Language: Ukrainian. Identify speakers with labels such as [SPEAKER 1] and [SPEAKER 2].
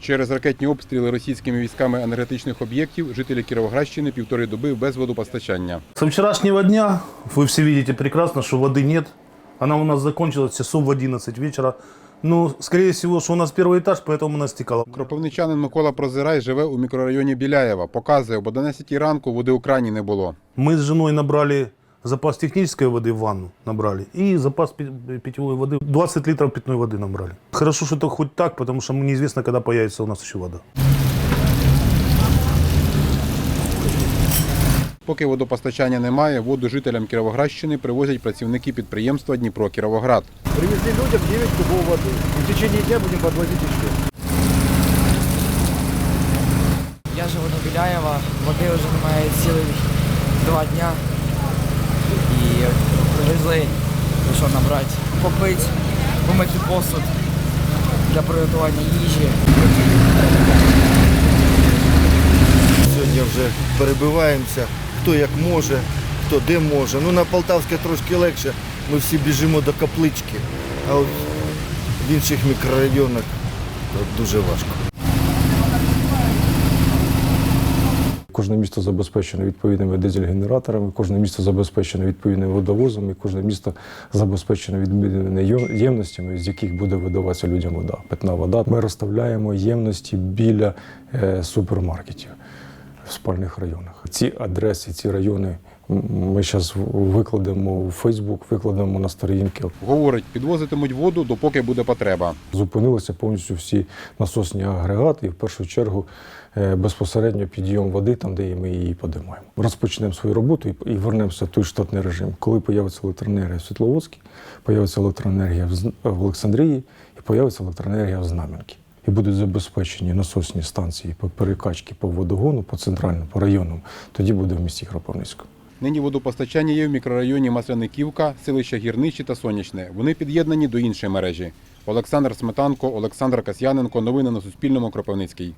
[SPEAKER 1] Через ракетні обстріли російськими військами енергетичних об'єктів жителі Кіровоградщини півтори доби без водопостачання.
[SPEAKER 2] Со вчерашнего дня вы все видите прекрасно, что воды нет. Она у нас закончилась часов в 11 вечера. Ну, скорее всего, что у нас первый этаж, поэтому она стекала.
[SPEAKER 1] Кропивничанин Микола Прозирай живе у мікрорайоні Біляєва. Показує, об 11 ранку води у крані не було.
[SPEAKER 2] Мы с женой набрали запас технической воды в ванну, набрали, и запас пи- питьевой воды, 20 литров питной воды набрали. Хорошо, что это хоть так, потому что неизвестно, когда появится у нас еще вода.
[SPEAKER 1] Поки водопостачання немає, воду жителям Кіровоградщини привозять працівники підприємства Дніпро Кіровоград.
[SPEAKER 3] Привезли людям 9 кубов воды. В течение дня будем подвозить еще.
[SPEAKER 4] Я живу на Біляєва, води вже немає цілих два дня. Привезли, що набрати, попити, помити посуд для приготування їжі.
[SPEAKER 3] Сьогодні вже перебиваємося, хто як може, хто де може. Ну на Полтавське трошки легше. Ми всі біжимо до каплички, а от в інших мікрорайонах дуже важко.
[SPEAKER 5] Кожне місто забезпечено відповідними дизель-генераторами, кожне місто забезпечено відповідним водовозом, і кожне місто забезпечено відповідними єм- ємностями, з яких буде видаватися людям вода. Питна вода. Ми розставляємо ємності біля е, супермаркетів в спальних районах. Ці адреси, ці райони ми зараз викладемо у Фейсбук, викладемо на сторінки.
[SPEAKER 1] Говорить, підвозитимуть воду, допоки буде потреба.
[SPEAKER 5] Зупинилися повністю всі насосні агрегати, і в першу чергу е, безпосередньо підйом води, там, де ми її подимаємо. Розпочнемо свою роботу і, вернемося в той штатний режим. Коли появиться електроенергія в Світловодській, появиться електроенергія в, Олександрії і появиться електроенергія в Знам'янці. І будуть забезпечені насосні станції по перекачці по водогону, по центральному, по районам, Тоді буде в місті Кропивницькому.
[SPEAKER 1] Нині водопостачання є в мікрорайоні Масляниківка, селища Гірничі та Сонячне. Вони під'єднані до іншої мережі. Олександр Сметанко, Олександр Касьяненко. Новини на Суспільному. Кропивницький.